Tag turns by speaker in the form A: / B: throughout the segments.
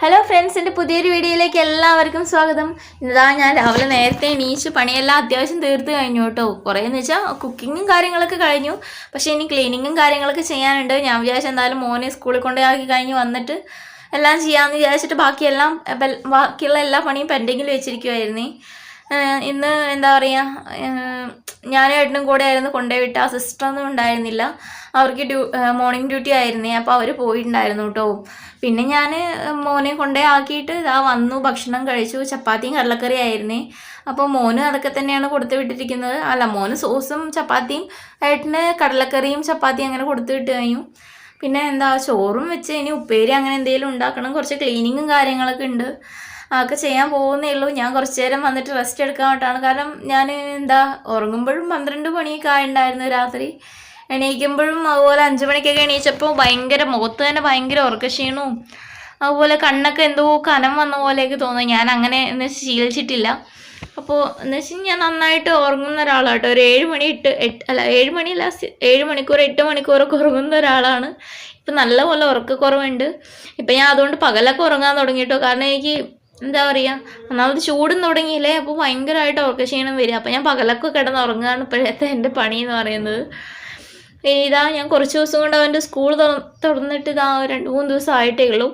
A: Hello friends എന്റെ പുതിയൊരു വീഡിയോയിലേക്ക് എല്ലാവർക്കും സ്വാഗതം. ഇതാ ഞാൻ രാവിലെ നേരത്തെ എണീച്ച് പണിയെല്ലാം അത്യാവശ്യം തീർത്ത് കഴിഞ്ഞു കേട്ടോ. കുറേ എന്ന് വെച്ചാൽ കുക്കിങ്ങും കാര്യങ്ങളൊക്കെ കഴിഞ്ഞു. പക്ഷേ ഇനി ക്ലീനിങ്ങും കാര്യങ്ങളൊക്കെ ചെയ്യാനുണ്ട്. ഞാൻ വിചാരിച്ചു എന്തായാലും മോനെ സ്കൂളിൽ കൊണ്ടുപോയി കഴിഞ്ഞ് വന്നിട്ട് എല്ലാം ചെയ്യാമെന്ന് വിചാരിച്ചിട്ട് ബാക്കിയെല്ലാം ബാക്കിയുള്ള എല്ലാ പണിയും പെൻഡിങ്ങിൽ വെച്ചിരിക്കുമായിരുന്നേ ഇന്ന് എന്താ പറയുക ഞാനും ഏട്ടനും കൂടെ ആയിരുന്നു കൊണ്ടുപോയി വിട്ട. ആ സിസ്റ്ററൊന്നും ഉണ്ടായിരുന്നില്ല. അവർക്ക് ഡ്യൂ മോർണിംഗ് ഡ്യൂട്ടി ആയിരുന്നേ. അപ്പോൾ അവർ പോയിട്ടുണ്ടായിരുന്നു കേട്ടോ. പിന്നെ ഞാൻ മോനെ കൊണ്ടേ ആക്കിയിട്ട് ഇതാ വന്നു ഭക്ഷണം കഴിച്ചു ചപ്പാത്തിയും കടലക്കറി ആയിരുന്നേ അപ്പോൾ മോന് അതൊക്കെ തന്നെയാണ് കൊടുത്തു വിട്ടിരിക്കുന്നത്. അല്ല മോന് സോസും ചപ്പാത്തിയും ഏട്ടന് കടലക്കറിയും ചപ്പാത്തിയും അങ്ങനെ കൊടുത്തു വിട്ട് കഴിഞ്ഞു. പിന്നെ എന്താ ചോറും വെച്ച് ഇനി ഉപ്പേരി അങ്ങനെ എന്തെങ്കിലും ഉണ്ടാക്കണം. കുറച്ച് ക്ലീനിങ്ങും കാര്യങ്ങളൊക്കെ ഉണ്ട്. അതൊക്കെ ചെയ്യാൻ പോകുന്നേ ഉള്ളൂ. ഞാൻ കുറച്ച് നേരം വന്നിട്ട് റെസ്റ്റ് എടുക്കാൻ വേണ്ടിയിട്ടാണ് കാരണം ഞാൻ എന്താ ഉറങ്ങുമ്പോഴും പന്ത്രണ്ട് മണിയൊക്കെ ആയിട്ടുണ്ടായിരുന്നു രാത്രി. എണീക്കുമ്പോഴും അതുപോലെ അഞ്ച് മണിക്കൊക്കെ എണീച്ചപ്പോൾ ഭയങ്കര മുഖത്ത് തന്നെ ഭയങ്കര ഉറക്കക്ഷീണവും. അതുപോലെ കണ്ണൊക്കെ എന്തോ കനം വന്ന പോലെയൊക്കെ തോന്നുന്നു. ഞാൻ അങ്ങനെ എന്ന് ശീലിച്ചിട്ടില്ല. അപ്പോൾ എന്ന് വെച്ചാൽ ഞാൻ നന്നായിട്ട് ഉറങ്ങുന്ന ഒരാളാണ് ഒരു ഏഴ് മണി എട്ട് എട്ട് അല്ല ഏഴ് മണിയല്ല ഏഴ് മണിക്കൂർ എട്ട് മണിക്കൂറൊക്കെ ഉറങ്ങുന്ന ഒരാളാണ്. ഇപ്പം നല്ലപോലെ ഉറക്കക്കുറവുണ്ട്. ഇപ്പം ഞാൻ അതുകൊണ്ട് പകലൊക്കെ ഉറങ്ങാൻ തുടങ്ങിയിട്ടോ. കാരണം എനിക്ക് എന്താ പറയുക ഒന്നാമത് ചൂടും തുടങ്ങിയില്ലേ? അപ്പോൾ ഭയങ്കരമായിട്ട് ഉറക്കക്ഷീണം വരിക. അപ്പോൾ ഞാൻ പകലൊക്കെ കിടന്ന് ഉറങ്ങുകയാണ് ഇപ്പോഴത്തെ എന്റെ പണി എന്ന് പറയുന്നത്. ഇതാ ഞാൻ കുറച്ച് ദിവസം കൊണ്ട് അവന്റെ സ്കൂൾ തുറന്നിട്ട് ഇതാ രണ്ട് മൂന്ന് ദിവസം ആയിട്ടേ ഉള്ളൂ.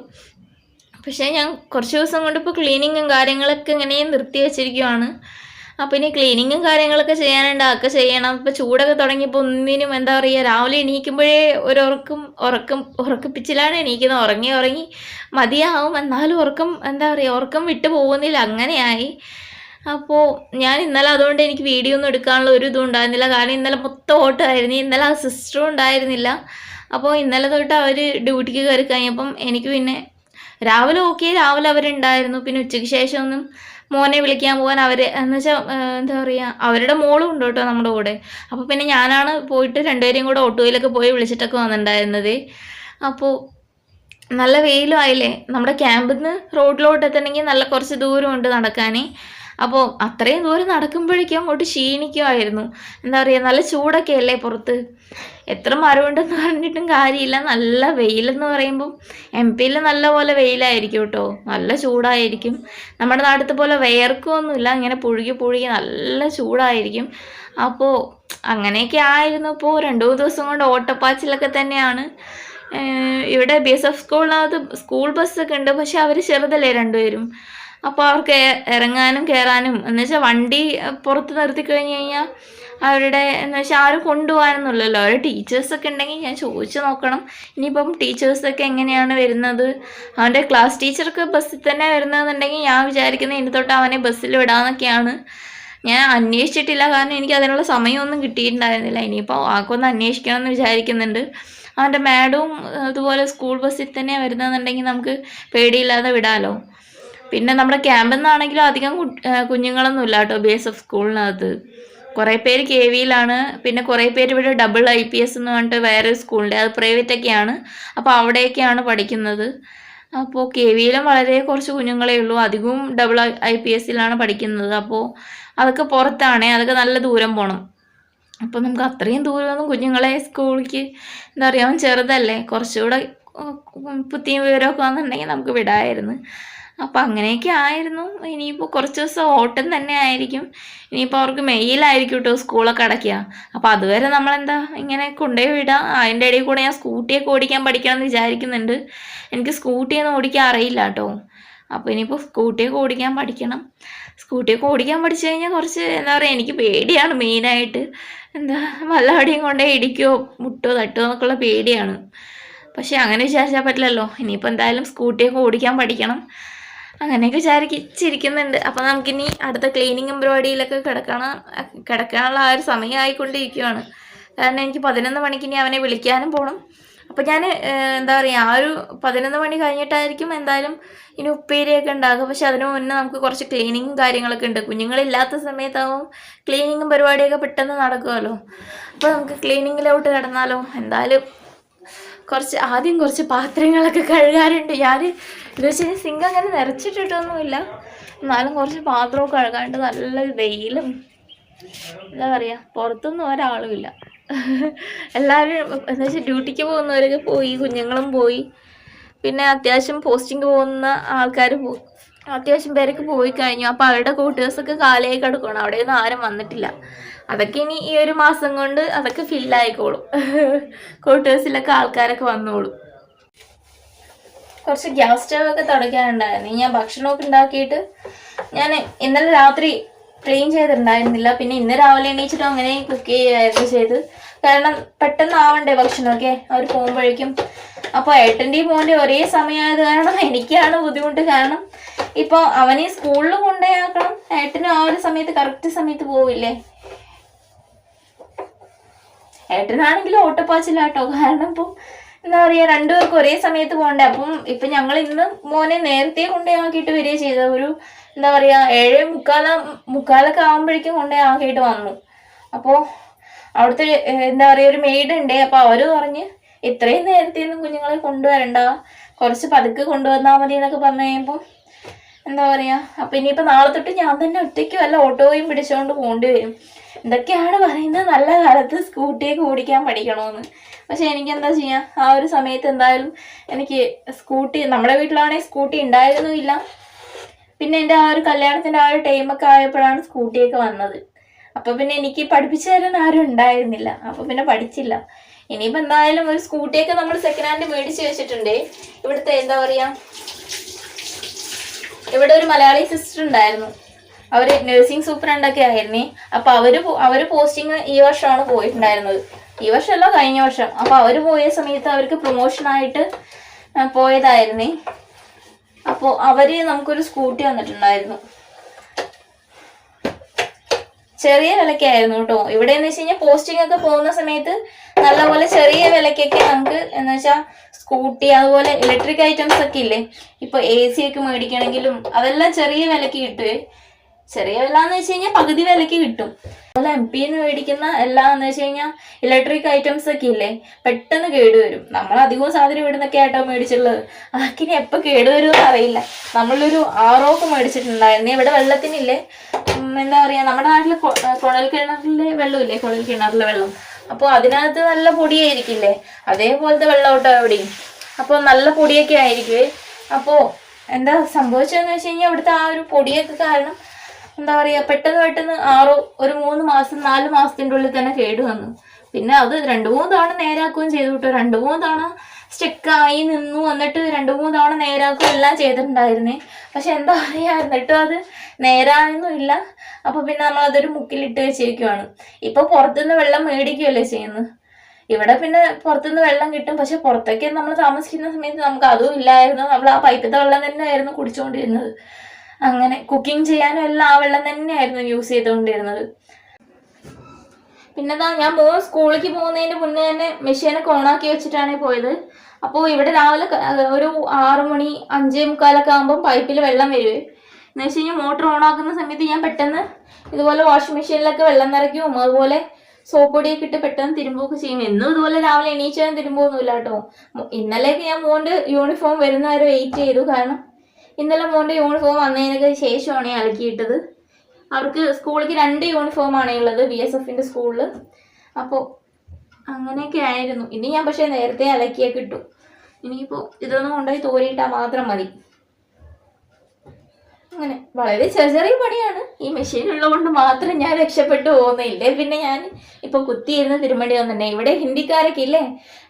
A: പക്ഷേ ഞാൻ കുറച്ച് ദിവസം കൊണ്ട് ഇപ്പോൾ ക്ലീനിങ്ങും കാര്യങ്ങളൊക്കെ ഇങ്ങനെ നിർത്തി വെച്ചിരിക്കുവാണ്. അപ്പോൾ ഇനി ക്ലീനിങ്ങും കാര്യങ്ങളൊക്കെ ചെയ്യാനുണ്ട്. അതൊക്കെ ചെയ്യണം. ഇപ്പോൾ ചൂടൊക്കെ തുടങ്ങിയപ്പോൾ ഒന്നിനും എന്താ പറയുക രാവിലെ എണീക്കുമ്പോഴേ ഒരു ഉറക്കം ഉറക്കം ഉറക്കപ്പിച്ചിലാണ് എണീക്കുന്നത് ഉറങ്ങി ഉറങ്ങി മതിയാവും. എന്നാലും ഉറക്കം എന്താ പറയുക ഉറക്കം വിട്ടു പോകുന്നില്ല. അങ്ങനെയായി. അപ്പോൾ ഞാൻ ഇന്നലെ അതുകൊണ്ട് എനിക്ക് വീഡിയോ ഒന്നും എടുക്കാനുള്ള ഒരു ഇതും ഉണ്ടായിരുന്നില്ല. കാരണം ഇന്നലെ മൊത്തം ഓട്ടമായിരുന്നു ഇന്നലെ ആ സിസ്റ്ററും ഉണ്ടായിരുന്നില്ല. അപ്പോൾ ഇന്നലെ തൊട്ട് അവർ ഡ്യൂട്ടിക്ക് കയറി കഴിഞ്ഞപ്പം എനിക്ക് പിന്നെ രാവിലെ ഓക്കെ രാവിലെ അവരുണ്ടായിരുന്നു. പിന്നെ ഉച്ചയ്ക്ക് ശേഷം ഒന്നും മോനെ വിളിക്കാൻ പോകാൻ അവർ എന്ന് വെച്ചാൽ എന്താ പറയുക അവരുടെ മോളും ഉണ്ട് കേട്ടോ നമ്മുടെ കൂടെ. അപ്പോൾ പിന്നെ ഞാനാണ് പോയിട്ട് രണ്ടുപേരെയും കൂടെ ഓട്ടോയിലൊക്കെ പോയി വിളിച്ചിട്ടൊക്കെ വന്നിട്ടുണ്ടായിരുന്നത്. അപ്പോൾ നല്ല വെയിലും ആയില്ലേ? നമ്മുടെ ക്യാമ്പിൽ നിന്ന് റോഡിലോട്ട് എത്തണമെങ്കിൽ നല്ല കുറച്ച് ദൂരമുണ്ട് നടക്കാൻ അപ്പോൾ അത്രയും ദൂരം നടക്കുമ്പോഴേക്കും അങ്ങോട്ട് ക്ഷീണിക്കുമായിരുന്നു എന്താ പറയുക നല്ല ചൂടൊക്കെ അല്ലേ പുറത്ത്? എത്ര മരമുണ്ടെന്ന് പറഞ്ഞിട്ടും കാര്യമില്ല. നല്ല വെയിലെന്ന് പറയുമ്പം എം പിയിൽ നല്ല പോലെ വെയിലായിരിക്കും കേട്ടോ. നല്ല ചൂടായിരിക്കും. നമ്മുടെ നാട്ടിലത്തെ പോലെ വിയർക്കൊന്നുമില്ല. ഇങ്ങനെ പുഴുകി പുഴുകി നല്ല ചൂടായിരിക്കും. അപ്പോൾ അങ്ങനെയൊക്കെ ആയിരുന്നു. ഇപ്പോൾ രണ്ടു മൂന്ന് ദിവസം കൊണ്ട് ഓട്ടപ്പാച്ചിലൊക്കെ തന്നെയാണ്. ഇവിടെ ബി എസ് എഫ് സ്കൂളിനകത്ത് സ്കൂൾ ബസ്സൊക്കെ ഉണ്ട്. പക്ഷെ അവർ ചെറുതല്ലേ രണ്ടുപേരും? അപ്പോൾ അവർക്ക് ഇറങ്ങാനും കയറാനും എന്ന് വെച്ചാൽ വണ്ടി പുറത്ത് നിർത്തി കഴിഞ്ഞ് കഴിഞ്ഞാൽ അവരുടെ എന്ന് വെച്ചാൽ ആരും കൊണ്ടുപോകാനൊന്നുമില്ലല്ലോ. അവർ ടീച്ചേഴ്സൊക്കെ ഉണ്ടെങ്കിൽ ഞാൻ ചോദിച്ചു നോക്കണം. ഇനിയിപ്പം ടീച്ചേഴ്സൊക്കെ എങ്ങനെയാണ് വരുന്നത്? അവന്റെ ക്ലാസ് ടീച്ചർക്ക് ബസ്സിൽ തന്നെ വരുന്നതെന്നുണ്ടെങ്കിൽ ഞാൻ വിചാരിക്കുന്നത് ഇനി തൊട്ട് അവനെ ബസ്സിൽ വിടാമെന്നൊക്കെയാണ് ഞാൻ അന്വേഷിച്ചിട്ടില്ല. കാരണം എനിക്ക് അതിനുള്ള സമയമൊന്നും കിട്ടിയിട്ടുണ്ടായിരുന്നില്ല. ഇനിയിപ്പോൾ ആക്കൊന്ന് അന്വേഷിക്കണം എന്ന് വിചാരിക്കുന്നുണ്ട് അവന്റെ മാഡവും അതുപോലെ സ്കൂൾ ബസ്സിൽ തന്നെ വരുന്നതെന്നുണ്ടെങ്കിൽ നമുക്ക് പേടിയില്ലാതെ വിടാമല്ലോ പിന്നെ നമ്മുടെ ക്യാമ്പിൽ നിന്നാണെങ്കിലും അധികം കുഞ്ഞുങ്ങളൊന്നും ഇല്ല കേട്ടോ ബി എസ് എഫ് സ്കൂളിനകത്ത്. കുറേ പേര് കെ വിയിലാണ്. പിന്നെ കുറേ പേര് ഇവിടെ ഡബിൾ ഐ പി എസ് എന്ന് പറഞ്ഞിട്ട് വേറെ സ്കൂളുണ്ട് അത് പ്രൈവറ്റ് ഒക്കെയാണ്. അപ്പോൾ അവിടെയൊക്കെയാണ് പഠിക്കുന്നത്. അപ്പോൾ കെ വിയിലും വളരെ കുറച്ച് കുഞ്ഞുങ്ങളേ ഉള്ളൂ. അധികവും ഡബിൾ ഐ പി എസ്സിലാണ് പഠിക്കുന്നത്. അപ്പോൾ അതൊക്കെ പുറത്താണേ. അതൊക്കെ നല്ല ദൂരം പോകണം അപ്പോൾ നമുക്ക് അത്രയും ദൂരമൊന്നും കുഞ്ഞുങ്ങളെ സ്കൂളിലേക്ക് എന്താ പറയുക ചെറുതല്ലേ. കുറച്ചുകൂടെ പുത്തിയും വിവരമൊക്കെ വന്നിട്ടുണ്ടെങ്കിൽ നമുക്ക് വിടാമായിരുന്നു. അപ്പോൾ അങ്ങനെയൊക്കെ ആയിരുന്നു. ഇനിയിപ്പോൾ കുറച്ച് ദിവസം ഓട്ടം തന്നെ ആയിരിക്കും. ഇനിയിപ്പോൾ അവർക്ക് മെയ്യിലായിരിക്കും കേട്ടോ സ്കൂളൊക്കെ അടയ്ക്കുക. അപ്പോൾ അതുവരെ നമ്മളെന്താ ഇങ്ങനെ കൊണ്ടുപോയി വിടാം. അതിന്റെ ഇടയിൽ കൂടെ ഞാൻ സ്കൂട്ടിയൊക്കെ ഓടിക്കാൻ പഠിക്കണം എന്ന് വിചാരിക്കുന്നുണ്ട്. എനിക്ക് സ്കൂട്ടിയൊന്നും ഓടിക്കാൻ അറിയില്ല കേട്ടോ അപ്പോൾ ഇനിയിപ്പോൾ സ്കൂട്ടിയൊക്കെ ഓടിക്കാൻ പഠിക്കണം. സ്കൂട്ടിയൊക്കെ ഓടിക്കാൻ പഠിച്ചു കഴിഞ്ഞാൽ കുറച്ച് എന്താ പറയുക എനിക്ക് പേടിയാണ് മെയിനായിട്ട്. എന്താ വല്ലവടെയും കൊണ്ടേ ഇടിക്കോ മുട്ടോ തട്ടോ എന്നൊക്കെയുള്ള പേടിയാണ്. പക്ഷേ അങ്ങനെ വിചാരിച്ചാൽ പറ്റില്ലല്ലോ. ഇനിയിപ്പോൾ എന്തായാലും സ്കൂട്ടിയൊക്കെ ഓടിക്കാൻ പഠിക്കണം. അങ്ങനെയൊക്കെ വിചാരിച്ചിരിക്കുന്നുണ്ട്. അപ്പോൾ നമുക്കിനി അടുത്ത ക്ലീനിങ് എംബ്രോയിഡറിയിലൊക്കെ കിടക്കണം കിടക്കാനുള്ള ആ ഒരു സമയമായിക്കൊണ്ടിരിക്കുകയാണ് കാരണം എനിക്ക് പതിനൊന്ന് മണിക്ക് ഇനി അവനെ വിളിക്കാനും പോകണം അപ്പോൾ ഞാൻ എന്താ പറയുക ആ ഒരു പതിനൊന്ന് മണി കഴിഞ്ഞിട്ടായിരിക്കും എന്തായാലും ഇനി ഉപ്പേരിയൊക്കെ ഉണ്ടാകുക പക്ഷെ അതിന് മുന്നേ നമുക്ക് കുറച്ച് ക്ലീനിങ്ങും കാര്യങ്ങളൊക്കെ ഉണ്ട്. കുഞ്ഞുങ്ങളില്ലാത്ത സമയത്താവും ക്ലീനിങ്ങും പരിപാടിയൊക്കെ പെട്ടെന്ന് നടക്കുമല്ലോ അപ്പോൾ നമുക്ക് ക്ലീനിങ്ങിലോട്ട് കിടന്നാലോ? എന്തായാലും കുറച്ച് ആദ്യം കുറച്ച് പാത്രങ്ങളൊക്കെ കഴുകാറുണ്ട് ഞാൻ ഇത് വെച്ചാൽ സിങ്ക് അങ്ങനെ നിറച്ചിട്ടിട്ടൊന്നുമില്ല. എന്നാലും കുറച്ച് പാത്രമൊക്കെ കഴുകാണ്ട് നല്ല വെയിലും എന്താ പറയുക പുറത്തൊന്നും ഒരാളും ഇല്ല. എല്ലാവരും എന്താ വെച്ചാൽ ഡ്യൂട്ടിക്ക് പോകുന്നവരൊക്കെ പോയി കുഞ്ഞുങ്ങളും പോയി. പിന്നെ അത്യാവശ്യം പോസ്റ്റിംഗ് പോകുന്ന ആൾക്കാർ പോയി അത്യാവശ്യം പേരൊക്കെ പോയി കഴിഞ്ഞു. അപ്പോൾ അവരുടെ ക്വാർട്ടേഴ്സൊക്കെ കാലിയായി കിടക്കണം അവിടെയൊന്നും ആരും വന്നിട്ടില്ല. അതൊക്കെ ഇനി ഈ ഒരു മാസം കൊണ്ട് അതൊക്കെ ഫില്ലായിക്കോളും ക്വാർട്ടേഴ്സിലൊക്കെ ആൾക്കാരൊക്കെ വന്നോളും. കുറച്ച് ഗ്യാസ് സ്റ്റവ് ഒക്കെ തുടയ്ക്കാനുണ്ടായിരുന്നു ഞാൻ ഭക്ഷണമൊക്കെ ഉണ്ടാക്കിയിട്ട് ഞാൻ ഇന്നലെ രാത്രി ക്ലീൻ ചെയ്തിട്ടുണ്ടായിരുന്നില്ല. പിന്നെ ഇന്ന് രാവിലെ എണീച്ചിട്ട് അങ്ങനെ കുക്ക് ചെയ്യുകയായിരുന്നു ചെയ്ത്. കാരണം പെട്ടെന്ന് ആവണ്ടേ ഭക്ഷണമൊക്കെ? അവർ പോകുമ്പോഴേക്കും. അപ്പോൾ ഏട്ടന്റെയും മോന്റെ ഒരേ സമയമായത് കാരണം എനിക്കാണ് ബുദ്ധിമുട്ട് കാരണം ഇപ്പോൾ അവനെ സ്കൂളിൽ കൊണ്ടുപോയാക്കണം ഏട്ടനും ആ ഒരു സമയത്ത് കറക്റ്റ് സമയത്ത് പോവില്ലേ? ഏട്ടനാണെങ്കിൽ ഓട്ടപ്പാച്ചിലാട്ടോ കാരണം ഇപ്പം എന്താ പറയാ രണ്ടുപേർക്കും ഒരേ സമയത്ത് പോകണ്ടേ. അപ്പം ഇപ്പൊ ഞങ്ങൾ ഇന്ന് മോനെ നേരത്തെ കൊണ്ടേ ആക്കിയിട്ട് വരിക ചെയ്ത ഒരു എന്താ പറയാ ഏഴ് മുക്കാല മുക്കാലൊക്കെ ആകുമ്പോഴേക്കും കൊണ്ടേ ആക്കിയിട്ട് വന്നു. അപ്പോൾ അവിടുത്തെ എന്താ പറയാ ഒരു മെയ്ഡ് ഉണ്ട് അപ്പൊ അവർ പറഞ്ഞ് ഇത്രയും നേരത്തെ ഒന്നും കുഞ്ഞുങ്ങളെ കൊണ്ടുവരണ്ട. കുറച്ച് പതുക്കെ കൊണ്ടുവന്നാൽ മതി എന്നൊക്കെ പറഞ്ഞു കഴിയുമ്പോൾ എന്താ പറയാ? അപ്പൊ ഇനിയിപ്പോ നാളെ തൊട്ട് ഞാൻ തന്നെ ഒറ്റയ്ക്ക് വല്ല ഓട്ടോയും പിടിച്ചുകൊണ്ട് പോകേണ്ടി വരും. എന്തൊക്കെയാണ് പറയുന്നത്? നല്ല കാലത്ത് സ്കൂട്ടിയൊക്കെ ഓടിക്കാൻ പഠിക്കണമെന്ന് പക്ഷെ എനിക്ക് എന്താ ചെയ്യാം? ആ ഒരു സമയത്ത് എന്തായാലും എനിക്ക് സ്കൂട്ടി നമ്മുടെ വീട്ടിലാണെങ്കിൽ സ്കൂട്ടി ഉണ്ടായിരുന്നുമില്ല. പിന്നെ എന്റെ ആ ഒരു കല്യാണത്തിന്റെ ആ ഒരു ടൈമൊക്കെ ആയപ്പോഴാണ് സ്കൂട്ടിയൊക്കെ വന്നത്. അപ്പൊ പിന്നെ എനിക്ക് പഠിപ്പിച്ചു തരാൻ ആരും ഉണ്ടായിരുന്നില്ല. അപ്പൊ പിന്നെ പഠിച്ചില്ല. ഇനിയിപ്പോ എന്തായാലും ഒരു സ്കൂട്ടിയൊക്കെ നമ്മൾ സെക്കൻഡ് ഹാൻഡ് മേടിച്ച് വെച്ചിട്ടുണ്ട്. ഇവിടുത്തെ എന്താ പറയാ? ഇവിടെ ഒരു മലയാളി സിസ്റ്റർ ഉണ്ടായിരുന്നു. അവർ നഴ്സിംഗ് സൂപ്രണ്ടൊക്കെ ആയിരുന്നേ. അപ്പൊ അവർ അവർ അവർ പോസ്റ്റിംഗ് ഈ വർഷമാണ് പോയിട്ടുണ്ടായിരുന്നത്. ഈ വർഷമല്ല കഴിഞ്ഞ വർഷം. അപ്പൊ അവർ പോയ സമയത്ത് അവർക്ക് പ്രൊമോഷനായിട്ട് പോയതായിരുന്നേ. അപ്പോൾ അവർ നമുക്കൊരു സ്കൂട്ടി വന്നിട്ടുണ്ടായിരുന്നു. ചെറിയ വിലക്കായിരുന്നു കേട്ടോ. ഇവിടെ എന്ന് വെച്ച് കഴിഞ്ഞാൽ പോസ്റ്റിംഗ് ഒക്കെ പോകുന്ന സമയത്ത് നല്ലപോലെ ചെറിയ വിലക്കൊക്കെ നമുക്ക് എന്ന് വെച്ചാൽ സ്കൂട്ടി അതുപോലെ ഇലക്ട്രിക് ഐറ്റംസ് ഒക്കെ ഇല്ലേ? ഇപ്പൊ എ സി ഒക്കെ മേടിക്കണമെങ്കിലും അതെല്ലാം ചെറിയ വിലക്ക് കിട്ടുവേ. ചെറിയ വില എന്ന് വെച്ച് കഴിഞ്ഞാൽ പകുതി വിലക്ക് കിട്ടും. അതുപോലെ എം പി മേടിക്കുന്ന എല്ലാം എന്ന് വെച്ച് കഴിഞ്ഞാൽ ഇലക്ട്രിക് ഐറ്റംസ് ഒക്കെ ഇല്ലേ പെട്ടെന്ന് കേടുവരും നമ്മൾ അധികവും സാധനം ഇവിടുന്നൊക്കെ ആയിട്ടോ മേടിച്ചുള്ളത് ആക്കിനി എപ്പോൾ കേടുവരുമെന്ന് അറിയില്ല. നമ്മളൊരു ആറോക്ക് മേടിച്ചിട്ടുണ്ടായിരുന്നു. ഇവിടെ വെള്ളത്തിനില്ലേ എന്താ പറയാ നമ്മുടെ ആ, കുഴൽ കിണറിലെ വെള്ളമില്ലേ കുഴൽ കിണറിലെ വെള്ളം? അപ്പോൾ അതിനകത്ത് നല്ല പൊടിയായിരിക്കില്ലേ? അതേപോലത്തെ വെള്ളം കേട്ടോ എവിടെയും അപ്പോൾ നല്ല പൊടിയൊക്കെ ആയിരിക്കുവേ. അപ്പോൾ എന്താ സംഭവിച്ചതെന്ന് വെച്ച് കഴിഞ്ഞാൽ ഇവിടുത്തെ ആ ഒരു പൊടിയൊക്കെ കാരണം എന്താ പറയുക പെട്ടെന്ന് പെട്ടെന്ന് ആറോ ഒരു മൂന്ന് മാസം നാല് മാസത്തിന്റെ ഉള്ളിൽ തന്നെ കേട് വന്നു. പിന്നെ അത് രണ്ട് മൂന്ന് തവണ നേരാക്കുകയും ചെയ്തു കേട്ടോ. രണ്ട് മൂന്ന് തവണ സ്റ്റെക്കായി നിന്നു. വന്നിട്ട് രണ്ട് മൂന്ന് തവണ നേരാക്കുകയും എല്ലാം ചെയ്തിട്ടുണ്ടായിരുന്നേ. പക്ഷെ എന്താ പറയുക എന്നിട്ടും അത് നേരാനൊന്നും ഇല്ല. അപ്പോൾ പിന്നെ നമ്മൾ അതൊരു മുക്കിലിട്ട് വെച്ചിരിക്കുവാണ് ഇപ്പോൾ പുറത്തുനിന്ന് വെള്ളം മേടിക്കുകയല്ലേ ചെയ്യുന്നത്? ഇവിടെ പിന്നെ പുറത്തുനിന്ന് വെള്ളം കിട്ടും. പക്ഷെ പുറത്തേക്ക് നമ്മൾ താമസിക്കുന്ന സമയത്ത് നമുക്ക് അതും ഇല്ലായിരുന്നു. നമ്മൾ ആ പൈപ്പിത്തെ വെള്ളം തന്നെയായിരുന്നു കുടിച്ചുകൊണ്ടിരുന്നത്. അങ്ങനെ കുക്കിംഗ് ചെയ്യാനും എല്ലാം ആ വെള്ളം തന്നെയായിരുന്നു യൂസ് ചെയ്തുകൊണ്ടിരുന്നത്. പിന്നെ ദാ ഞാൻ മോൻ സ്കൂളിലേക്ക് പോകുന്നതിന് മുന്നേ തന്നെ മെഷീനൊക്കെ ഓണാക്കി വെച്ചിട്ടാണ് പോയത്. അപ്പോൾ ഇവിടെ രാവിലെ ഒരു ആറു മണി അഞ്ചേ മുക്കാലൊക്കെ ആകുമ്പോൾ പൈപ്പിൽ വെള്ളം വരുവേ എന്ന് വെച്ച് കഴിഞ്ഞാൽ മോട്ടർ ഓണാക്കുന്ന സമയത്ത് ഞാൻ പെട്ടെന്ന് ഇതുപോലെ വാഷിംഗ് മെഷീനിലൊക്കെ വെള്ളം നിറയ്ക്കും. അതുപോലെ സോപ്പ് പൊടിയൊക്കെ ഇട്ട് പെട്ടെന്ന് തിരുമ്പൊക്കെ ചെയ്യും. എന്നും ഇതുപോലെ രാവിലെ എണീച്ചാൽ തിരുമ്പൊന്നുമില്ല കേട്ടോ. ഇന്നലെയൊക്കെ ഞാൻ മോന്റെ യൂണിഫോം വരുന്നവരെ വെയിറ്റ് ചെയ്തു. കാരണം ഇന്നലെ മോന്റെ യൂണിഫോം വന്നതിനൊക്കെ ശേഷമാണ് ഇളക്കിയിട്ടത് അവർക്ക് സ്കൂളിലേക്ക് രണ്ട് യൂണിഫോമാണ് ഉള്ളത് ബി എസ് എഫിന്റെ സ്കൂളിൽ അപ്പോൾ അങ്ങനെയൊക്കെ ആയിരുന്നു. ഇനി ഞാൻ പക്ഷേ നേരത്തെ അലക്കിയൊക്കെ ഇട്ടു. ഇനിയിപ്പോൾ ഇതൊന്നും കൊണ്ടുപോയി തോരിയിട്ടാൽ മാത്രം മതി. അങ്ങനെ. വളരെ ചെറിയ ചെറിയ പണിയാണ്. ഈ മെഷീൻ ഉള്ളതുകൊണ്ട് മാത്രം ഞാൻ രക്ഷപ്പെട്ടു പോകുന്നില്ലേ പിന്നെ ഞാൻ ഇപ്പൊ കുത്തിയിരുന്ന് തിരുമണ്ടി വന്നിട്ടേ ഇവിടെ ഹിന്ദിക്കാരൊക്കെ ഇല്ലേ?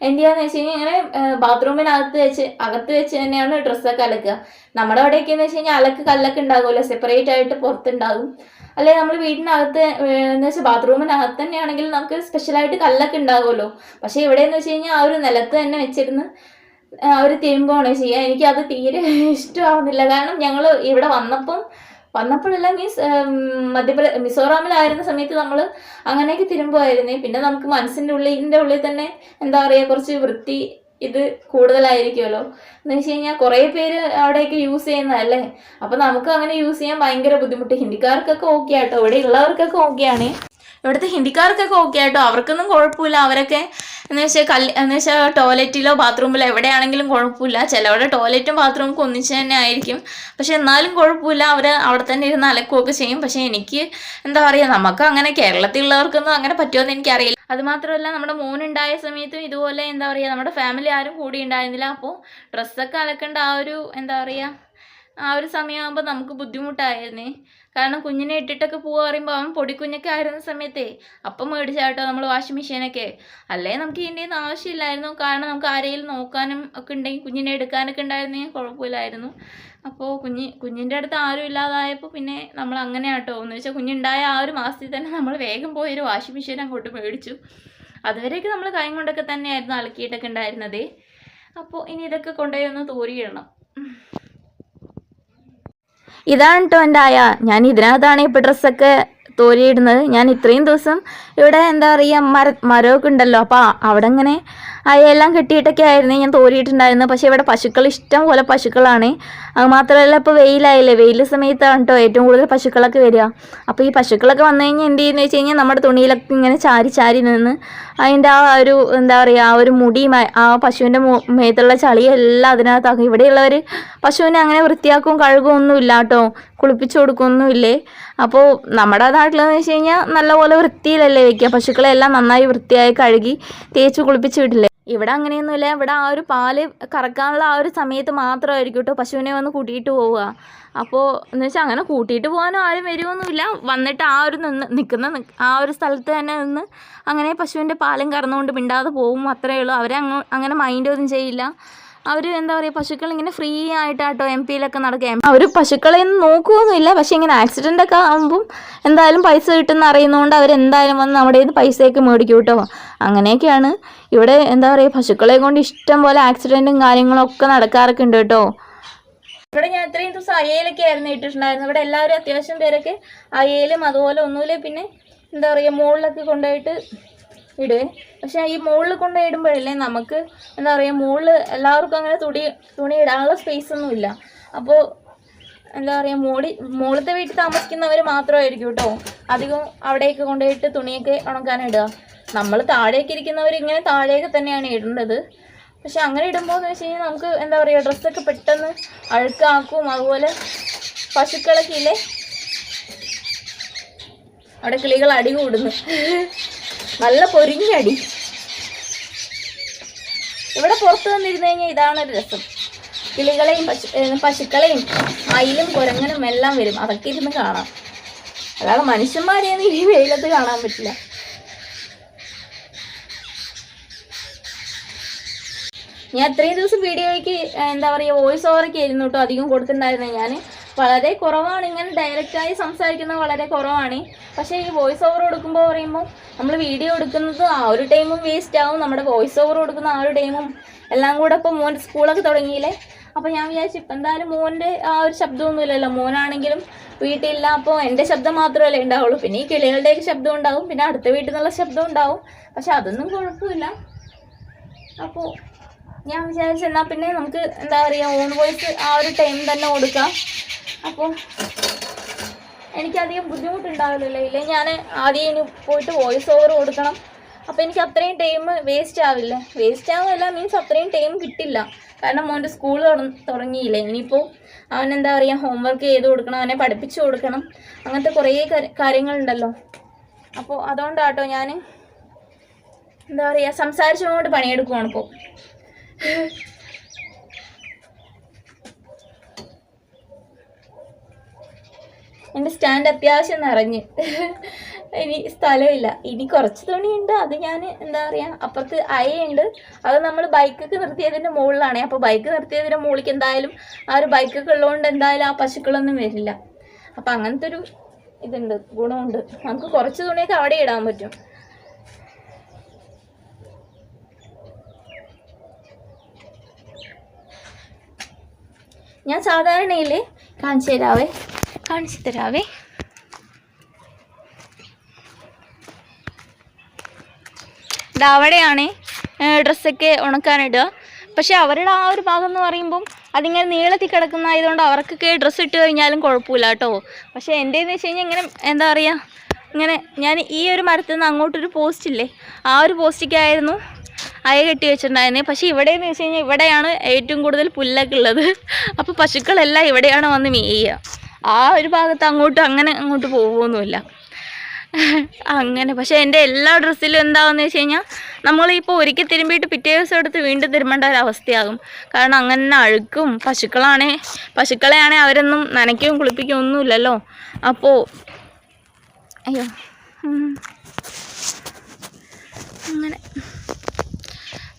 A: എന്തിയാന്ന് വെച്ച് കഴിഞ്ഞാൽ ഇങ്ങനെ ബാത്റൂമിനകത്ത് വെച്ച് അകത്ത് വെച്ച് തന്നെയാണ് ഡ്രസ്സൊക്കെ അലക്കുക. നമ്മുടെ അവിടെയൊക്കെ എന്ന് വെച്ച് കഴിഞ്ഞാൽ അലക്ക് കല്ലൊക്കെ ഉണ്ടാകുമല്ലോ. സെപ്പറേറ്റ് ആയിട്ട് പുറത്തുണ്ടാകും. അല്ലെ? നമ്മൾ വീടിനകത്ത് എന്ന് വെച്ചാൽ ബാത്റൂമിനകത്ത് തന്നെയാണെങ്കിൽ നമുക്ക് സ്പെഷ്യലായിട്ട് കല്ലൊക്കെ ഉണ്ടാകുമല്ലോ. പക്ഷെ ഇവിടെ എന്ന് വെച്ച് കഴിഞ്ഞാൽ ആ ഒരു നിലത്ത് തന്നെ വെച്ചിരുന്ന് അവർ തിരുമ്പുകയാണ് ചെയ്യുക എനിക്കത് തീരെ ഇഷ്ടമാവുന്നില്ല. കാരണം ഞങ്ങൾ ഇവിടെ വന്നപ്പം വന്നപ്പോഴെല്ലാം മീൻസ് മധ്യപ്രദേശ് മിസോറാമിലായിരുന്ന സമയത്ത് നമ്മൾ അങ്ങനെയൊക്കെ തിരുമ്പുമായിരുന്നു പിന്നെ നമുക്ക് മനസ്സിന്റെ ഉള്ളിന്റെ ഉള്ളിൽ തന്നെ എന്താ പറയുക കുറച്ച് വൃത്തി ഇത് കൂടുതലായിരിക്കുമല്ലോ എന്ന് വെച്ച് കഴിഞ്ഞാൽ കുറേ പേര് അവിടെയൊക്കെ യൂസ് ചെയ്യുന്നതല്ലേ? അപ്പം നമുക്ക് അങ്ങനെ യൂസ് ചെയ്യാൻ ഭയങ്കര ബുദ്ധിമുട്ട്. ഹിന്ദിക്കാർക്കൊക്കെ ഓക്കെ ആട്ടോ. ഇവിടെ ഉള്ളവർക്കൊക്കെ ഓക്കെയാണ് ഇവിടുത്തെ ഹിന്ദിക്കാർക്കൊക്കെ ഓക്കെ ആട്ടോ. അവർക്കൊന്നും കുഴപ്പമില്ല. അവരൊക്കെ എന്ന് വെച്ചാൽ കല്ല് എന്ന് വെച്ചാൽ ടോയ്ലറ്റിലോ ബാത്റൂമിലോ എവിടെയാണെങ്കിലും കുഴപ്പമില്ല. ചിലവിടെ ടോയ്ലറ്റും ബാത്റൂമും ഒക്കെ ഒന്നിച്ച് തന്നെ ആയിരിക്കും. പക്ഷെ എന്നാലും കുഴപ്പമില്ല. അവർ അവിടെ തന്നെ ഇരുന്ന് അലക്കുകയൊക്കെ ചെയ്യും. പക്ഷെ എനിക്ക് എന്താ പറയുക നമുക്ക് അങ്ങനെ കേരളത്തിലുള്ളവർക്കൊന്നും അങ്ങനെ പറ്റുമെന്ന് എനിക്കറിയില്ല. അതുമാത്രമല്ല നമ്മുടെ മോനുണ്ടായ സമയത്തും ഇതുപോലെ എന്താ പറയുക നമ്മുടെ ഫാമിലി ആരും കൂടി ഉണ്ടായിരുന്നില്ല. അപ്പോൾ ഡ്രസ്സൊക്കെ അലക്കേണ്ട ആ ഒരു എന്താ പറയുക ആ ഒരു സമയമാകുമ്പോൾ നമുക്ക് ബുദ്ധിമുട്ടായിരുന്നേ. കാരണം കുഞ്ഞിനെ ഇട്ടിട്ടൊക്കെ പോവുക പറയുമ്പോൾ അവൻ പൊടിക്കുഞ്ഞൊക്കെ ആയിരുന്ന സമയത്തെ അപ്പം മേടിച്ചാട്ടോ നമ്മൾ വാഷിംഗ് മെഷീനൊക്കെ അല്ലേ നമുക്ക് ഇതിന്റെ ഒന്നും ആവശ്യമില്ലായിരുന്നു. കാരണം നമുക്ക് ആരെങ്കിലും നോക്കാനും ഒക്കെ ഉണ്ടെങ്കിൽ കുഞ്ഞിനെ എടുക്കാനൊക്കെ ഉണ്ടായിരുന്നെങ്കിൽ കുഴപ്പമില്ലായിരുന്നു. അപ്പോൾ കുഞ്ഞ് കുഞ്ഞിന്റെ അടുത്ത് ആരും ഇല്ലാതായപ്പോൾ പിന്നെ നമ്മൾ അങ്ങനെ ആട്ടോ എന്ന് വെച്ചാൽ കുഞ്ഞുണ്ടായ ആ ഒരു മാസത്തിൽ തന്നെ നമ്മൾ വേഗം പോയി ഒരു വാഷിംഗ് മെഷീൻ അങ്ങോട്ട് മേടിച്ചു. അതുവരെയൊക്കെ നമ്മൾ കൈ കൊണ്ടൊക്കെ തന്നെയായിരുന്നു അലക്കിയിട്ടൊക്കെ ഉണ്ടായിരുന്നത്. അപ്പോൾ ഇനി ഇതൊക്കെ കൊണ്ടുപോയി ഒന്ന് തോരിയിടണം. ഇതാണ് കേട്ടോ എന്റെ ആയ ഞാൻ ഇതിനകത്താണ് ഇപ്പോൾ ഡ്രസ്സൊക്കെ തോരിയിടുന്നത്. ഞാൻ ഇത്രയും ദിവസം ഇവിടെ എന്താ പറയുക മര മരമൊക്കെ ഉണ്ടല്ലോ. അപ്പോൾ അവിടെ ഇങ്ങനെ അയെല്ലാം കെട്ടിയിട്ടൊക്കെ ആയിരുന്നു. ഞാൻ തോരിയിട്ടുണ്ടായിരുന്നത് പക്ഷേ ഇവിടെ പശുക്കൾ ഇഷ്ടം പോലെ പശുക്കളാണ്. അത് മാത്രമല്ല ഇപ്പോൾ വെയിലായില്ലേ? വെയിൽ സമയത്താണ് കേട്ടോ ഏറ്റവും കൂടുതൽ പശുക്കളൊക്കെ വരിക. അപ്പോൾ ഈ പശുക്കളൊക്കെ വന്നു കഴിഞ്ഞാൽ എന്ത് ചെയ്യുന്നു വെച്ച് കഴിഞ്ഞാൽ നമ്മുടെ തുണിയിലൊക്കെ ഇങ്ങനെ ചാരി ചാരി നിന്ന് അതിന്റെ ആ ഒരു എന്താ പറയുക ആ ഒരു മുടി ആ പശുവിന്റെ മേത്തുള്ള ചളിയെല്ലാം അതിനകത്താക്കും ഇവിടെയുള്ളവർ പശുവിനെ അങ്ങനെ വൃത്തിയാക്കും കഴുകും ഒന്നുമില്ല കേട്ടോ കുളിപ്പിച്ചു കൊടുക്കൊന്നുമില്ലേ? അപ്പോൾ നമ്മുടെ നാട്ടിലെന്ന് വെച്ച് കഴിഞ്ഞാൽ നല്ലപോലെ വൃത്തിയിലല്ലേ വയ്ക്കുക പശുക്കളെല്ലാം നന്നായി വൃത്തിയായി കഴുകി തേച്ച് കുളിപ്പിച്ച് വിടില്ലേ? ഇവിടെ അങ്ങനെയൊന്നുമില്ല. ഇവിടെ ആ ഒരു പാൽ കറക്കാനുള്ള ആ ഒരു സമയത്ത് മാത്രമായിരിക്കും കേട്ടോ പശുവിനെ വന്ന് കൂട്ടിയിട്ട് പോവുക. അപ്പോൾ എന്ന് വെച്ചാൽ അങ്ങനെ കൂട്ടിയിട്ട് പോകാനും ആരും വരുമൊന്നുമില്ല വന്നിട്ട് ആ ഒരു നിന്ന് നിൽക്കുന്ന ആ ഒരു സ്ഥലത്ത് തന്നെ നിന്ന് അങ്ങനെ പശുവിന്റെ പാലും കറന്നുകൊണ്ട് മിണ്ടാതെ പോകും. അത്രയേ ഉള്ളൂ. അവരെ അങ്ങ് അങ്ങനെ മൈൻഡ് ഒന്നും ചെയ്യില്ല. അവർ എന്താ പറയുക പശുക്കൾ ഇങ്ങനെ ഫ്രീ ആയിട്ടാട്ടോ എം പിയിലൊക്കെ നടക്കുക. അവർ പശുക്കളെ ഒന്നും നോക്കുകയൊന്നുമില്ല പക്ഷേ ഇങ്ങനെ ആക്സിഡന്റ് ഒക്കെ ആകുമ്പം എന്തായാലും പൈസ കിട്ടുന്ന അറിയുന്നതുകൊണ്ട് അവരെന്തായാലും വന്ന് നമ്മുടെ ഇത് പൈസയൊക്കെ മേടിക്കും കേട്ടോ അങ്ങനെയൊക്കെയാണ്. ഇവിടെ എന്താ പറയുക പശുക്കളെ കൊണ്ട് ഇഷ്ടം പോലെ ആക്സിഡന്റും കാര്യങ്ങളൊക്കെ നടക്കാറൊക്കെ ഉണ്ട് കേട്ടോ. ഇവിടെ ഞാൻ ഇത്രയും ദിവസം അയ്യയിലൊക്കെ ആയിരുന്നു ഇട്ടിട്ടുണ്ടായിരുന്നു ഇവിടെ എല്ലാവരും അത്യാവശ്യം പേരൊക്കെ അയ്യയിലും അതുപോലെ ഒന്നുമില്ല? പിന്നെ എന്താ പറയുക മുകളിലൊക്കെ കൊണ്ടുപോയിട്ട് ഇടുവേ പക്ഷേ ഈ മുകളിൽ കൊണ്ട് ഇടുമ്പോഴല്ലേ നമുക്ക് എന്താ പറയുക മുകളിൽ എല്ലാവർക്കും അങ്ങനെ തുണി തുണി ഇടാനുള്ള സ്പേസ് ഒന്നും ഇല്ല. അപ്പോൾ എന്താ പറയുക മോളി മുകളിലത്തെ വീട്ടിൽ താമസിക്കുന്നവർ മാത്രമായിരിക്കും കേട്ടോ അധികം അവിടേക്ക് കൊണ്ടുപോയിട്ട് തുണിയൊക്കെ ഉണക്കാനിടുക നമ്മൾ താഴേക്ക് ഇരിക്കുന്നവർ ഇങ്ങനെ താഴേക്ക് തന്നെയാണ് ഇടേണ്ടത്. പക്ഷെ അങ്ങനെ ഇടുമ്പോൾ എന്ന് വെച്ച് കഴിഞ്ഞാൽ നമുക്ക് എന്താ പറയുക ഡ്രസ്സൊക്കെ പെട്ടെന്ന് അഴുക്കാക്കും. അതുപോലെ പശുക്കളൊക്കെ ഇല്ലേ? അവിടെ കിളികൾ അടി കൂടുന്നു. നല്ല പൊരിഞ്ഞടി. ഇവിടെ പുറത്ത് വന്നിരുന്നു കഴിഞ്ഞാൽ ഇതാണ് ഒരു രസം. കിളികളെയും പശു പശുക്കളെയും മയിലും കുരങ്ങനും എല്ലാം വരും. അതൊക്കെ ഇരുന്ന് കാണാം. അല്ലാതെ മനുഷ്യന്മാരെയൊന്നും ഈ വെയിലത്ത് കാണാൻ പറ്റില്ല. ഞാൻ അത്രയും ദിവസം വീഡിയോയ്ക്ക് എന്താ പറയുക വോയിസ് ഓവറൊക്കെ ആയിരുന്നു കേട്ടോ അധികം കൊടുത്തിട്ടുണ്ടായിരുന്നത് ഞാൻ വളരെ കുറവാണ്. ഇങ്ങനെ ഡയറക്റ്റായി സംസാരിക്കുന്നത് വളരെ കുറവാണ്. പക്ഷേ ഈ വോയിസ് ഓവർ കൊടുക്കുമ്പോൾ പറയുമ്പോൾ നമ്മൾ വീഡിയോ എടുക്കുന്നത് ആ ഒരു ടൈമും വേസ്റ്റ് ആവും. നമ്മുടെ വോയിസ് ഓവർ കൊടുക്കുന്ന ആ ഒരു ടൈമും എല്ലാം കൂടെ ഇപ്പോൾ മോന്റെ സ്കൂളൊക്കെ തുടങ്ങിയില്ലേ? അപ്പോൾ ഞാൻ വിചാരിച്ചു ഇപ്പം എന്തായാലും മോന്റെ ആ ഒരു ശബ്ദമൊന്നുമില്ലല്ലോ. മോനാണെങ്കിലും വീട്ടിലില്ല. അപ്പോൾ എന്റെ ശബ്ദം മാത്രമല്ലേ ഉണ്ടാവുള്ളൂ. പിന്നെ ഈ കിളികളുടെയൊക്കെ ശബ്ദം ഉണ്ടാവും. പിന്നെ അടുത്ത വീട്ടിൽ നിന്നുള്ള ശബ്ദം ഉണ്ടാവും. പക്ഷെ അതൊന്നും കുഴപ്പമില്ല. അപ്പോൾ ഞാൻ വിചാരിച്ചു എന്നാൽ പിന്നെ നമുക്ക് എന്താ പറയുക ഓൺ വോയിസ് ആ ഒരു ടൈം തന്നെ കൊടുക്കാം. അപ്പോൾ എനിക്കധികം ബുദ്ധിമുട്ടുണ്ടാവില്ലല്ലോ ഇല്ലേ? ഞാൻ ആദ്യം ഇനി പോയിട്ട് വോയിസ് ഓവർ കൊടുക്കണം. അപ്പോൾ എനിക്ക് അത്രയും ടൈം വേസ്റ്റ് ആവില്ല? വേസ്റ്റ് ആവില്ല മീൻസ് അത്രയും ടൈം കിട്ടില്ല. കാരണം മോന്റെ സ്കൂൾ തുടങ്ങിയില്ലേ? ഇനിയിപ്പോൾ അവൻ എന്താ പറയുക ഹോംവർക്ക് ചെയ്ത് കൊടുക്കണം അവനെ പഠിപ്പിച്ചു കൊടുക്കണം. അങ്ങനത്തെ കുറേ കാര്യ- കാര്യങ്ങളുണ്ടല്ലോ. അപ്പോൾ അതുകൊണ്ടാട്ടോ ഞാൻ എന്താ പറയുക സംസാരിച്ചുകൊണ്ട് പണിയെടുക്കുവാണ് എന്റെ സ്റ്റാൻഡ് അത്യാവശ്യം നിറഞ്ഞ്. ഇനി സ്ഥലമില്ല. ഇനി കുറച്ച് തുണിയുണ്ട് അത് ഞാൻ എന്താ പറയുക അപ്പുറത്ത് അയയുണ്ട്. അത് നമ്മൾ ബൈക്കൊക്കെ നിർത്തിയതിന്റെ മുകളിലാണ്. അപ്പോൾ ബൈക്ക് നിർത്തിയതിന്റെ മുകളിലേക്ക് എന്തായാലും ആ ഒരു ബൈക്കൊക്കെ ഉള്ളതുകൊണ്ട് എന്തായാലും ആ പശുക്കളൊന്നും വരില്ല. അപ്പം അങ്ങനത്തെ ഒരു ഇതുണ്ട് ഗുണമുണ്ട്. നമുക്ക് കുറച്ച് തുണിയൊക്കെ അവിടെ ഇടാൻ പറ്റും. ഞാൻ സാധാരണയിൽ കാണിച്ചു തരാവേ. കാണിച്ചു തരാവേ അവിടെയാണ് ഡ്രസ്സൊക്കെ ഉണക്കാനിടുക. പക്ഷെ അവരുടെ ആ ഒരു ഭാഗം എന്ന് പറയുമ്പം അതിങ്ങനെ നീളത്തിൽ കിടക്കുന്നതായതുകൊണ്ട് അവർക്കൊക്കെ ഡ്രസ്സ് ഇട്ട് കഴിഞ്ഞാലും കുഴപ്പമില്ല കേട്ടോ. പക്ഷെ എന്റെന്ന് വെച്ച് കഴിഞ്ഞാൽ ഇങ്ങനെ എന്താ പറയുക ഇങ്ങനെ ഞാൻ ഈ ഒരു മരത്തിൽ നിന്ന് അങ്ങോട്ടൊരു പോസ്റ്റില്ലേ ആ ഒരു പോസ്റ്റിക്കായിരുന്നു അയ കെട്ടി വെച്ചിട്ടുണ്ടായിരുന്നത് പക്ഷേ ഇവിടെയെന്ന് വെച്ച് കഴിഞ്ഞാൽ ഇവിടെയാണ് ഏറ്റവും കൂടുതൽ പുല്ലൊക്കെ ഉള്ളത്. അപ്പോൾ പശുക്കളെല്ലാം ഇവിടെയാണ് വന്ന് മേയുക. ആ ഒരു ഭാഗത്ത് അങ്ങോട്ടും അങ്ങനെ അങ്ങോട്ട് പോകുമൊന്നുമില്ല അങ്ങനെ. പക്ഷെ എന്റെ എല്ലാ ഡ്രസ്സിലും എന്താണെന്ന് വെച്ച് കഴിഞ്ഞാൽ നമ്മളിപ്പോൾ ഒരിക്കൽ തിരുമ്പിയിട്ട് പിറ്റേ ദിവസം എടുത്ത് വീണ്ടും തിരുമ്പേണ്ട ഒരു അവസ്ഥയാകും. കാരണം അങ്ങനെ അഴുക്കും പശുക്കളാണേ പശുക്കളെയാണേ അവരൊന്നും നനയ്ക്കുകയും കുളിപ്പിക്കുകയും ഒന്നുമില്ലല്ലോ. അപ്പോൾ അയ്യോ. അങ്ങനെ.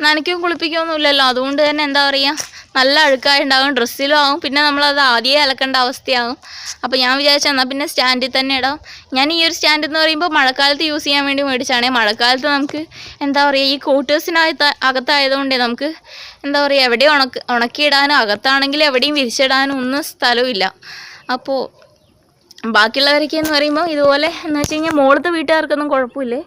A: നനയ്ക്കുകയും കുളിപ്പിക്കുകയൊന്നുമില്ലല്ലോ അതുകൊണ്ട് തന്നെ എന്താ പറയുക നല്ല അഴുക്കായിട്ടുണ്ടാകും ഡ്രസ്സിലും ആകും പിന്നെ നമ്മളത് ആദ്യമേ അലക്കേണ്ട അവസ്ഥയാകും അപ്പോൾ ഞാൻ വിചാരിച്ചു എന്നാൽ പിന്നെ സ്റ്റാൻഡിൽ തന്നെ ഇടാം. ഞാൻ ഈ ഒരു സ്റ്റാൻഡ് എന്ന് പറയുമ്പോൾ മഴക്കാലത്ത് യൂസ് ചെയ്യാൻ വേണ്ടി മേടിച്ചാണ് മഴക്കാലത്ത് നമുക്ക് എന്താ പറയുക ഈ കോട്ടേഴ്സിനകത്ത് അകത്തായതുകൊണ്ട് നമുക്ക് എന്താ പറയുക എവിടെയും ഉണക്ക് ഉണക്കിയിടാനും അകത്താണെങ്കിൽ എവിടെയും വിരിച്ചിടാനും ഒന്നും സ്ഥലമില്ല അപ്പോൾ ബാക്കിയുള്ളവരൊക്കെ എന്ന് പറയുമ്പോൾ ഇതുപോലെ എന്ന് വെച്ച് കഴിഞ്ഞാൽ മുകളിലത്തെ വീട്ടുകാർക്കൊന്നും കുഴപ്പമില്ലേ?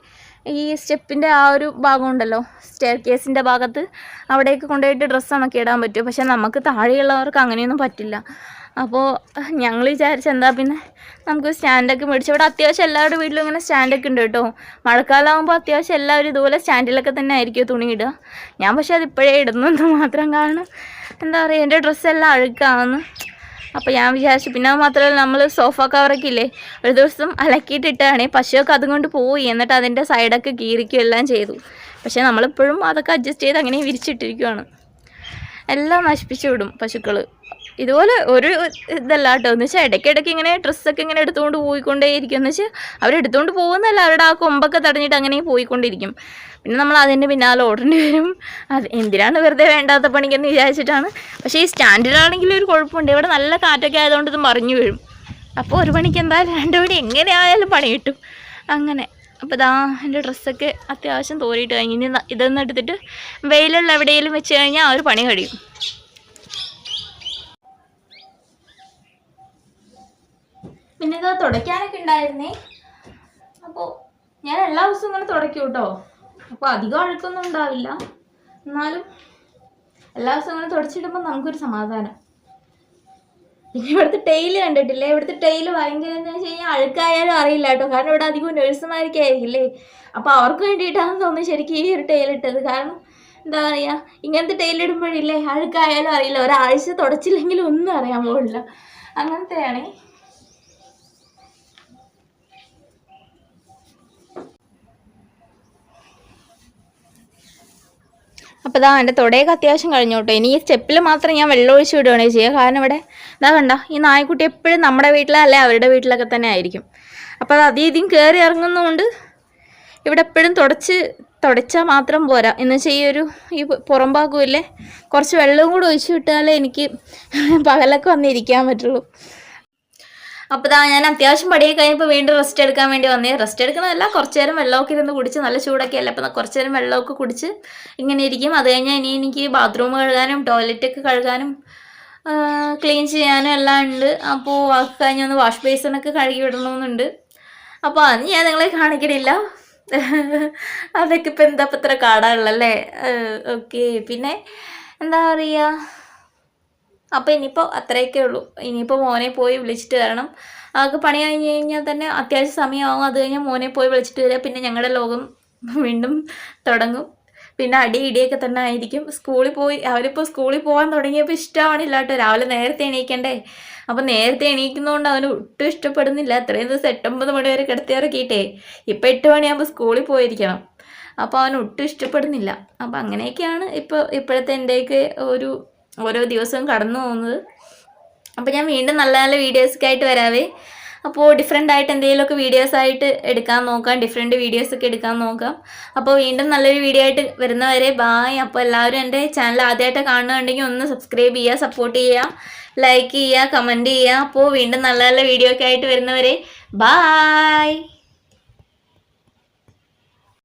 A: ഈ സ്റ്റെപ്പിന്റെ ആ ഒരു ഭാഗമുണ്ടല്ലോ സ്റ്റെയർ കേസിന്റെ ഭാഗത്ത് അവിടേക്ക് കൊണ്ടുപോയിട്ട് ഡ്രസ്സ് ഉണക്കി ഇടാൻ പറ്റും. പക്ഷെ നമുക്ക് താഴെയുള്ളവർക്ക് അങ്ങനെയൊന്നും പറ്റില്ല. അപ്പോൾ ഞങ്ങൾ വിചാരിച്ച എന്താ പിന്നെ നമുക്ക് സ്റ്റാൻഡൊക്കെ മേടിച്ചു ഇവിടെ അത്യാവശ്യം എല്ലാവരുടെ വീട്ടിലും ഇങ്ങനെ സ്റ്റാൻഡൊക്കെ ഉണ്ട് കേട്ടോ. മഴക്കാലമാകുമ്പോൾ അത്യാവശ്യം എല്ലാവരും ഇതുപോലെ സ്റ്റാൻഡിലൊക്കെ തന്നെ ആയിരിക്കും തുണി ഇടുക. ഞാൻ പക്ഷേ അത് ഇപ്പോഴേ ഇടുന്നെന്ന് മാത്രം കാരണം എന്താ പറയുക എന്റെ ഡ്രസ്സെല്ലാം അഴുക്കാണെന്ന് അപ്പോൾ ഞാൻ വിചാരിച്ചു പിന്നെ മാത്രമല്ല നമ്മൾ സോഫ കവറൊക്കെ ഇല്ലേ ഒരു ദിവസം അലക്കിയിട്ടിട്ടാണ് പശുവൊക്കെ അതുകൊണ്ട് പോയി എന്നിട്ട് അതിന്റെ സൈഡൊക്കെ കീറിക്കും എല്ലാം ചെയ്തു. പക്ഷേ നമ്മളിപ്പോഴും അതൊക്കെ അഡ്ജസ്റ്റ് ചെയ്ത് അങ്ങനെ വിരിച്ചിട്ടിരിക്കുവാണ്. എല്ലാം നശിപ്പിച്ചു വിടും പശുക്കൾ ഇതുപോലെ ഒരു ഇതല്ല കേട്ടോ എന്ന് വെച്ചാൽ ഇടയ്ക്കിടയ്ക്ക് ഇങ്ങനെ ഡ്രസ്സൊക്കെ ഇങ്ങനെ എടുത്തുകൊണ്ട് പോയിക്കൊണ്ടേയിരിക്കും. എന്ന് വെച്ചാൽ അവരെടുത്തുകൊണ്ട് പോകുന്നല്ല അവരുടെ ആ കൊമ്പൊക്കെ തടഞ്ഞിട്ട് അങ്ങനെ പോയിക്കൊണ്ടിരിക്കും. പിന്നെ നമ്മൾ അതിന്റെ പിന്നാലെ ഓടേണ്ടി വരും. അത് എന്തിനാണ് വെറുതെ വേണ്ടാത്ത പണിക്കെന്ന് വിചാരിച്ചിട്ടാണ്. പക്ഷേ ഈ സ്റ്റാൻഡിലാണെങ്കിൽ ഒരു കുഴപ്പമുണ്ട്. ഇവിടെ നല്ല കാറ്റൊക്കെ ആയതുകൊണ്ട് ഇത് മറിഞ്ഞു വീഴും. അപ്പോൾ ഒരു പണിക്ക് എന്തായാലും രണ്ട് മണി എങ്ങനെ ആയാലും പണി കിട്ടും. അങ്ങനെ. അപ്പോൾ ഇതാ എന്റെ ഡ്രസ്സൊക്കെ അത്യാവശ്യം തോരിയിട്ട് കഴിഞ്ഞ് ഇനി ഇതൊന്നും എടുത്തിട്ട് വെയിലുള്ള എവിടെയെങ്കിലും വെച്ച് കഴിഞ്ഞാൽ ആ ഒരു പണി കഴിയും. ഇത് തുടയ്ക്കാനൊക്കെ ഉണ്ടായിരുന്നേ. അപ്പോൾ ഞാൻ എല്ലാ ദിവസവും ഇങ്ങനെ തുടയ്ക്കും കേട്ടോ അപ്പോൾ അധികം അഴുക്കൊന്നും ഉണ്ടാവില്ല. എന്നാലും എല്ലാ ദിവസവും ഇങ്ങനെ തുടച്ചിടുമ്പോൾ നമുക്കൊരു സമാധാനം. പിന്നെ ഇവിടുത്തെ ടെയിൽ കണ്ടിട്ടില്ലേ? ഇവിടുത്തെ ടെയിൽ ഭയങ്കര എന്ന് വെച്ച് കഴിഞ്ഞാൽ അഴുക്കായാലും അറിയില്ല കേട്ടോ കാരണം ഇവിടെ അധികം നഴ്സുമാരൊക്കെ ആയിരിക്കില്ലേ? അപ്പോൾ അവർക്ക് വേണ്ടിയിട്ടാണെന്ന് തോന്നുന്നു ശരിക്കും ഈ ഒരു ടെയിൽ ഇട്ടത്. കാരണം എന്താ പറയുക ഇങ്ങനത്തെ ടെയിലിടുമ്പോഴില്ലേ അഴുക്കായാലും അറിയില്ല. ഒരാഴ്ച തുടച്ചില്ലെങ്കിലും ഒന്നും അറിയാൻ പോകില്ല. അങ്ങനത്തെയാണേ. അപ്പോൾ ഇതാ എന്റെ തുടയൊക്കെ അത്യാവശ്യം കഴിഞ്ഞു കേട്ടോ. ഇനി ഈ സ്റ്റെപ്പിൽ മാത്രം ഞാൻ വെള്ളം ഒഴിച്ച് വിടുകയാണ് ചെയ്യുക. കാരണം ഇവിടെ ഇതാ കണ്ട ഈ നായ്ക്കുട്ടി എപ്പോഴും നമ്മുടെ വീട്ടിലെ അല്ലെ അവരുടെ വീട്ടിലൊക്കെ തന്നെ ആയിരിക്കും. അപ്പോൾ അത് അതീതിയും കയറി ഇറങ്ങുന്നതുകൊണ്ട് ഇവിടെ എപ്പോഴും തുടച്ച് തുടച്ചാൽ മാത്രം പോരാ. എന്ന് വെച്ചാൽ ഈ ഒരു ഈ പുറമ്പാക്കുമില്ലേ കുറച്ച് വെള്ളവും കൂടെ ഒഴിച്ച് വിട്ടാലേ എനിക്ക് പകലൊക്കെ വന്നിരിക്കാൻ പറ്റുള്ളൂ. അപ്പോൾ ഇതാ ഞാൻ അത്യാവശ്യം പടിയൊക്കെ കഴിഞ്ഞപ്പോൾ വീണ്ടും റെസ്റ്റ് എടുക്കാൻ വേണ്ടി വന്നേ. റെസ്റ്റ് എടുക്കുന്നതല്ല കുറച്ച് നേരം വെള്ളമൊക്കെ ഇരുന്ന് കുടിച്ച് നല്ല ചൂടൊക്കെ അല്ല അപ്പോൾ കുറച്ച് നേരം വെള്ളമൊക്കെ കുടിച്ച് ഇങ്ങനെ ഇരിക്കും. അത് കഴിഞ്ഞാൽ ഇനി എനിക്ക് ബാത്റൂം കഴുകാനും ടോയ്ലറ്റൊക്കെ കഴുകാനും ക്ലീൻ ചെയ്യാനും എല്ലാം ഉണ്ട്. അപ്പോൾ വാക്ക് കഴിഞ്ഞ് ഒന്ന് വാഷ് ബേസിനൊക്കെ കഴുകി വിടണമെന്നുണ്ട് അപ്പോൾ അത് ഞാൻ നിങ്ങളെ കാണിക്കണില്ല. അതൊക്കെ ഇപ്പം എന്താ ഇപ്പം ഇത്ര കാടാണല്ലേ ഓക്കെ. പിന്നെ എന്താ പറയുക അപ്പോൾ ഇനിയിപ്പോൾ അത്രയൊക്കെ ഉള്ളൂ. ഇനിയിപ്പോൾ മോനെ പോയി വിളിച്ചിട്ട് വരണം. ആൾക്ക് പണി കഴിഞ്ഞ് കഴിഞ്ഞാൽ തന്നെ അത്യാവശ്യം സമയമാകും അത് കഴിഞ്ഞാൽ മോനെ പോയി വിളിച്ചിട്ട് വരിക പിന്നെ ഞങ്ങളുടെ ലോകം വീണ്ടും തുടങ്ങും. പിന്നെ അടി ഇടിയൊക്കെ തന്നെ ആയിരിക്കും. സ്കൂളിൽ പോയി അവരിപ്പോൾ സ്കൂളിൽ പോകാൻ തുടങ്ങിയപ്പോൾ ഇഷ്ടമാണില്ല കേട്ടോ. രാവിലെ നേരത്തെ എണീക്കണ്ടേ. അപ്പം നേരത്തെ എണീക്കുന്നതുകൊണ്ട് അവന് ഒട്ടും ഇഷ്ടപ്പെടുന്നില്ല. അത്രയും ദിവസം എട്ടൊമ്പത് മണി വരെ കിടത്തിയിറക്കിയിട്ടേ. ഇപ്പം എട്ട് മണിയാകുമ്പോൾ സ്കൂളിൽ പോയിരിക്കണം. അപ്പോൾ അവൻ ഒട്ടും ഇഷ്ടപ്പെടുന്നില്ല. അപ്പം അങ്ങനെയൊക്കെയാണ് ഇപ്പോൾ ഇപ്പോഴത്തെ എന്റെയൊക്കെ ഒരു ഓരോ ദിവസവും കടന്നു പോകുന്നത്. അപ്പോൾ ഞാൻ വീണ്ടും നല്ല നല്ല വീഡിയോസൊക്കെ ആയിട്ട് വരാവേ. അപ്പോൾ ഡിഫറെന്റ് ആയിട്ട് എന്തെങ്കിലുമൊക്കെ വീഡിയോസ് ആയിട്ട് എടുക്കാൻ നോക്കാം. ഡിഫറെന്റ് വീഡിയോസൊക്കെ എടുക്കാൻ നോക്കാം. അപ്പോൾ വീണ്ടും നല്ലൊരു വീഡിയോ ആയിട്ട് വരുന്നവരെ ബായ് അപ്പോൾ എല്ലാവരും എന്റെ ചാനൽ ആദ്യമായിട്ട് കാണുന്നുണ്ടെങ്കിൽ ഒന്ന് സബ്സ്ക്രൈബ് ചെയ്യുക സപ്പോർട്ട് ചെയ്യുക ലൈക്ക് ചെയ്യുക കമന്റ് ചെയ്യുക. അപ്പോൾ വീണ്ടും നല്ല നല്ല വീഡിയോ ഒക്കെ ആയിട്ട് വരുന്നവരെ ബായ്